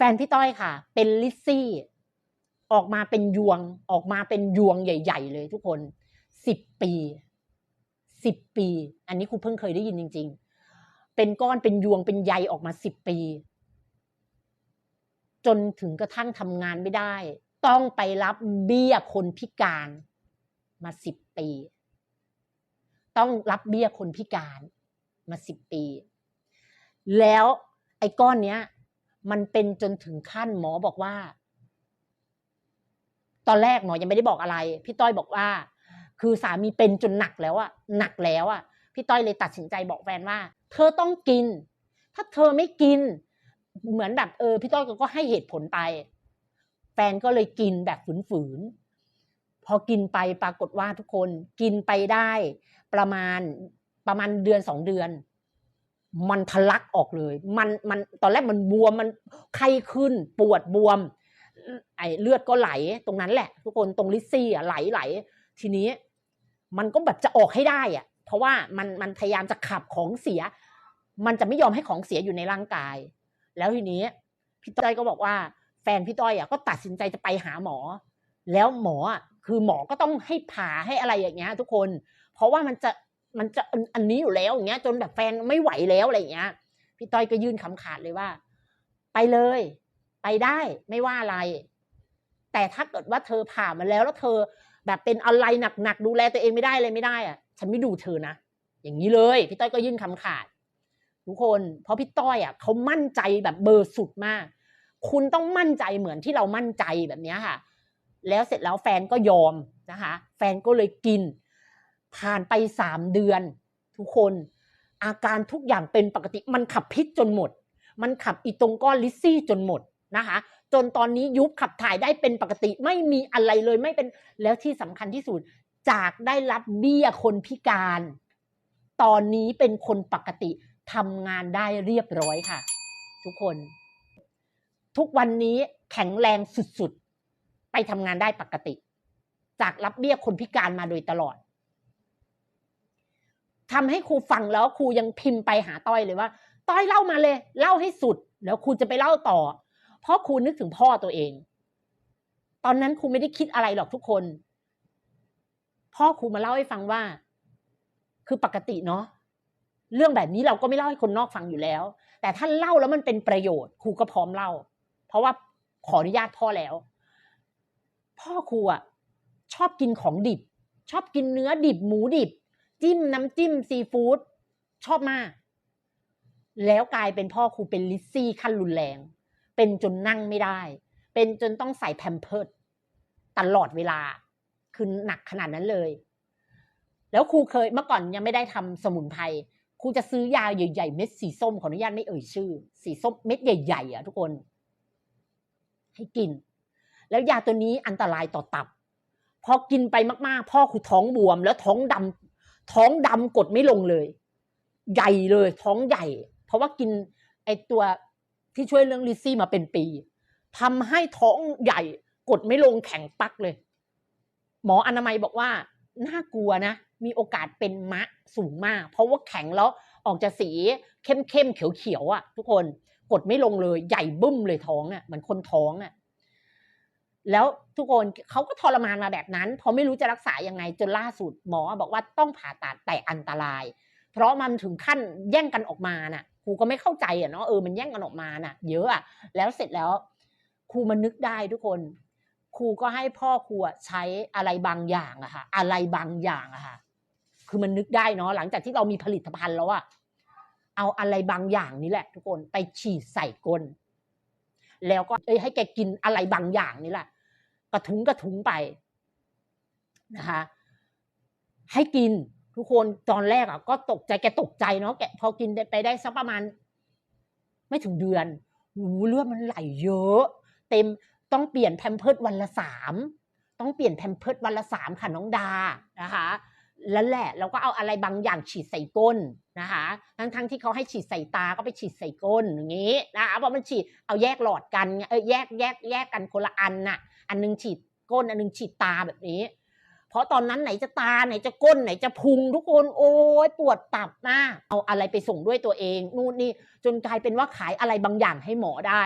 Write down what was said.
แฟนพี่ต้อยค่ะ เป็นลิซซี่ ออกมาเป็นยวง ออกมาเป็นยวงใหญ่ ๆ เลยทุกคนสิบปีสิบปี อันนี้ครูเพิ่งเคยได้ยินจริง ๆ เป็นก้อนเป็นยวงเป็นใยออกมาสิบปี จนถึงกระทั่งทำงานไม่ได้ ต้องไปรับเบี้ยคนพิการมาสิบปี ต้องรับเบี้ยคนพิการมาสิบปี แล้วไอ้ก้อนเนี้ย มันเป็นจนถึงขั้นหมอบอกว่า ตอนแรกหมอยังไม่ได้บอกอะไร พี่ต้อยบอกว่า คือสามีเป็นจนหนักแล้วอะหนักแล้วอะพี่ต้อยเลยตัดสินใจบอกแฟนว่า เธอต้องกิน ถ้าเธอไม่กิน เหมือนแบบเออ พี่ต้อยก็ให้เหตุผลไป แฟนก็เลยกินแบบฝืนๆพอกินไปปรากฏว่าทุกคนกินไปได้ ประมาณประมาณเดือนสองเดือน มันทะลักออกเลย มันมันตอนแรกมันบวมมันไข้ขึ้นปวดบวม ไอเลือดก็ไหลตรงนั้นแหละ ทุกคนตรงลิซี่อะไหลไหล ทีนี้ มันก็แบบจะออกให้ได้อะ เพราะว่ามันมันพยายามจะขับของเสีย มันจะไม่ยอมให้ของเสียอยู่ในร่างกาย แล้วทีนี้พี่ต้อยก็บอกว่า แฟนพี่ต้อยอะก็ตัดสินใจจะไปหาหมอ แล้วหมอคือหมอก็ต้องให้ผ่าให้อะไรอย่างเงี้ยทุกคน เพราะว่ามันจะ มันจะอันนี้อยู่แล้วอย่างเงี้ย จนแบบแฟนไม่ไหวแล้วอะไรอย่างเงี้ย พี่ต้อยก็ยื่นคำขาดเลยว่า ไปเลย ไปได้ไม่ว่าอะไร แต่ถ้าเกิดว่าเธอผ่ามาแล้วแล้วเธอ แบบเป็นอะไรหนักๆดูแลตัวเองไม่ได้เลยไม่ได้อะฉันไม่ดูเธอนะอย่างนี้เลย พี่ต้อยก็ยื่นคำขาดทุกคนเพราะพี่ต้อยอะเขามั่นใจแบบเบอร์สุดมาก คุณต้องมั่นใจเหมือนที่เรามั่นใจแบบนี้ค่ะ แล้วเสร็จแล้วแฟนก็ยอมนะคะ แฟนก็เลยกิน ผ่านไปสามเดือน ทุกคนอาการทุกอย่างเป็นปกติมันขับพิษจนหมด มันขับอีตรงก้อนลิซซี่จนหมดนะคะ จนตอนนี้ยุบขับถ่ายได้เป็นปกติไม่มีอะไรเลยไม่เป็นแล้วที่สำคัญที่สุดจากได้รับเบี้ยคนพิการ ตอนนี้เป็นคนปกติทำงานได้เรียบร้อยค่ะ ทุกคน ทุกวันนี้แข็งแรงสุดๆ ไปทำงานได้ปกติ จากรับเบี้ยคนพิการมาโดยตลอด ทำให้ครูฟังแล้วครูยังพิมพ์ไปหาต้อยเลยว่า ต้อยเล่ามาเลย เล่าให้สุด แล้วครูจะไปเล่าต่อ เพราะครูนึกถึงพ่อตัวเอง ตอนนั้นครูไม่ได้คิดอะไรหรอกทุกคน พ่อครูมาเล่าให้ฟังว่า คือปกติเนาะเรื่องแบบนี้เราก็ไม่เล่าให้คนนอกฟังอยู่แล้ว แต่ถ้าเล่าแล้วมันเป็นประโยชน์ครูก็พร้อมเล่า เพราะว่าขออนุญาตพ่อแล้ว พ่อครูอะชอบกินของดิบ ชอบกินเนื้อดิบหมูดิบ จิ้มน้ำจิ้มซีฟู้ดชอบมาก แล้วกลายเป็นพ่อครูเป็นลิซซี่ขั้นรุนแรง เป็นจนนั่งไม่ได้ เป็นจนต้องใส่แพมเพิร์ดตลอดเวลา คือหนักขนาดนั้นเลย แล้วครูเคยเมื่อก่อนยังไม่ได้ทำสมุนไพรครูจะซื้อยาใหญ่ๆเม็ดสีส้มขออนุญาตไม่เอ่ยชื่อ สีส้มเม็ดใหญ่ๆอะทุกคน ให้กิน แล้วยาตัวนี้อันตรายต่อตับ พอกินไปมากๆ พ่อครูท้องบวม แล้วท้องดำ ท้องดำกดไม่ลงเลย ใหญ่เลย ท้องใหญ่ เพราะว่ากินไอตัวที่ช่วยเรื่องลิซซี่มาเป็นปีทำให้ท้องใหญ่กดไม่ลงแข็งปักเลย หมออนามัยบอกว่าน่ากลัวนะ มีโอกาสเป็นมะสูงมาก เพราะว่าแข็งแล้วออกจะสีเข้มเข้มเขียวเขียวอะ ทุกคนกดไม่ลงเลย ใหญ่บึ้มเลยท้องอะเหมือนคนท้องอะ แล้วทุกคนเขาก็ทรมานมาแบบนั้นเพราะไม่รู้จะรักษายังไงจนล่าสุดหมอบอกว่าต้องผ่าตัดแต่อันตราย เพราะมันถึงขั้นแย่งกันออกมาน่ะครูก็ไม่เข้าใจอะเนาะเออมันแย่งกันออกมาน่ะ เยอะอะแล้วเสร็จแล้วครูมันนึกได้ทุกคนครูก็ให้พ่อครูใช้อะไรบางอย่างอะค่ะ อะไรบางอย่างอะค่ะ คือมันนึกได้เนาะหลังจากที่เรามีผลิตภัณฑ์แล้วอะเอาอะไรบางอย่างนี่แหละ ทุกคนไปฉีดใส่ก้นแล้วก็เอ้ยให้แกกินอะไรบางอย่างนี่แหละ กระทุงกระทุงไปนะคะให้กินทุกคนตอนแรกอะก็ตกใจแกตกใจเนาะแกพอกินไปได้สักประมาณ ไม่ถึงเดือนหูเลือดมันไหลเยอะ เต็มต้องเปลี่ยนแพมเพิร์ดวันละสามต้องเปลี่ยนแพมเพิร์ดวันละสามค่ะน้องดานะคะแล้วแหละเราก็เอาอะไรบางอย่างฉีดใส่ก้นนะคะทั้งทั้งที่เขาให้ฉีดใส่ตาก็ไปฉีดใส่ก้นอย่างนี้นะคะเพราะมันฉีดเอาแยกหลอดกันไงเออแยกแยกแยกกันคนละอันน่ะ อันนึงฉีดก้นอันนึงฉีดตาแบบนี้ เพราะตอนนั้นไหนจะตาไหนจะก้นไหนจะพุงทุกคนโอ้ยปวดตับมากเอาอะไรไปส่งด้วยตัวเองนู่นนี่จนกลายเป็นว่าขายอะไรบางอย่างให้หมอได้